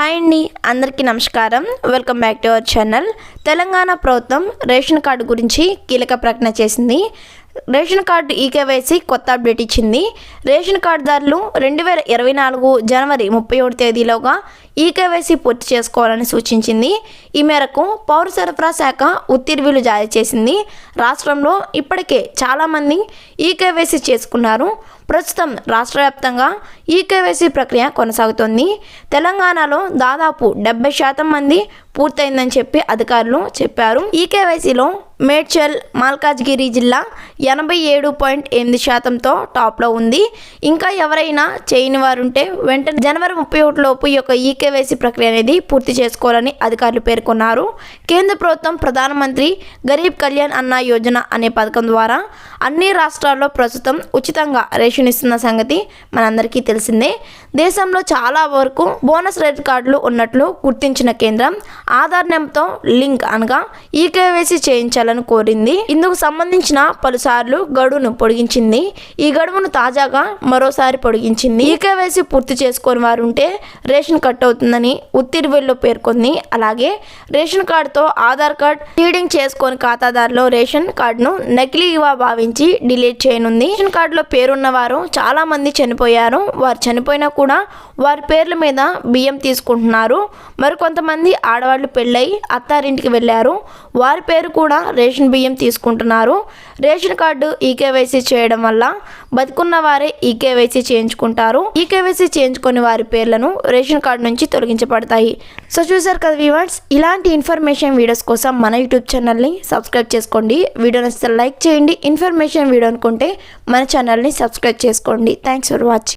Hi అండి అందరికీ నమస్కారం. Welcome back to our channel Telangana ప్రభుత్వం రేషన్ కార్డు గురించి కీలక ప్రకటన చేసింది. రేషన్ కార్డు ఈకేవైసీ కొత్త అప్డేట్ ఇచ్చింది. రేషన్ కార్డుదారులు రెండు వేల ఇరవై నాలుగు జనవరి ముప్పై ఒకటి తేదీలోగా ఈకేవైసీ పూర్తి చేసుకోవాలని సూచించింది. ఈ మేరకు పౌర సరఫరా శాఖ ఉత్తర్వులు జారీ చేసింది. రాష్ట్రంలో ఇప్పటికే చాలామంది ఈకేవైసీ చేసుకున్నారు. ప్రస్తుతం రాష్ట్ర వ్యాప్తంగా ఈకేవైసీ ప్రక్రియ కొనసాగుతోంది. తెలంగాణలో దాదాపు డెబ్బై శాతం మంది పూర్తయిందని చెప్పి అధికారులు చెప్పారు. ఈకేవైసీలో మేడ్చల్ మాల్కాజ్గిరి జిల్లా ఎనభై ఏడు పాయింట్ ఎనిమిది శాతంతో టాప్లో ఉంది. ఇంకా ఎవరైనా చేయని వారుంటే వెంటనే జనవరి ముప్పై ఒకటిలోపు ఈ యొక్క కేవైసీ ప్రక్రియ అనేది పూర్తి చేసుకోవాలని అధికారులు పేర్కొన్నారు. కేంద్ర ప్రభుత్వం ప్రధానమంత్రి గరీబ్ కళ్యాణ్ అన్న యోజన అనే పథకం ద్వారా అన్ని రాష్ట్రాల్లో ప్రస్తుతం ఉచితంగా రేషన్ ఇస్తున్న సంగతి మనందరికీ తెలిసిందే. దేశంలో చాలా వరకు బోనస్ రేట్ కార్డులు ఉన్నట్లు గుర్తించిన కేంద్రం ఆధార్ నెంబర్తో లింక్ అనగా ఈకేవైసీ చేయించాలని కోరింది. ఇందుకు సంబంధించిన పలుసార్లు గడువును పొడిగించింది. ఈ గడువును తాజాగా మరోసారి పొడిగించింది. ఈకేవైసీ పూర్తి చేసుకొని వారు ఉంటే రేషన్ కట్ అవుతుందని ఉత్తర్వుల్లో పేర్కొంది. అలాగే రేషన్ కార్డుతో ఆధార్ కార్డ్ రీడింగ్ చేసుకొని ఖాతాదారులో రేషన్ కార్డును నకిలీగా భావించి డిలీట్ చేయనుంది. రేషన్ కార్డులో పేరున్న వారు చాలా మంది చనిపోయారు. వారు చనిపోయినా కూడా వారి పేర్ల మీద బియ్యం తీసుకుంటున్నారు. మరికొంతమంది ఆడవాళ్ళు పెళ్ళై అత్తారింటికి వెళ్ళారు. వారి పేరు కూడా రేషన్ బియ్యం తీసుకుంటున్నారు. రేషన్ కార్డు ఈకేవైసీ చేయడం వల్ల బతుకున్న వారే ఈకేవైసీ చేయించుకుంటారు. ఈకేవైసీ చేయించుకుని వారి పేర్లను రేషన్ కార్డు నుంచి తొలగించబడతాయి. సో చూసారు కదా వ్యూవర్స్ ఇలాంటి ఇన్ఫర్మేషన్ వీడియోస్ కోసం మన యూట్యూబ్ ఛానల్ని సబ్స్క్రైబ్ చేసుకోండి. వీడియో నచ్చితే లైక్ చేయండి. ఇన్ఫర్మేషన్ వీడియో అనుకుంటే మన ఛానల్ని సబ్స్క్రైబ్ చేసుకోండి. Thanks for watching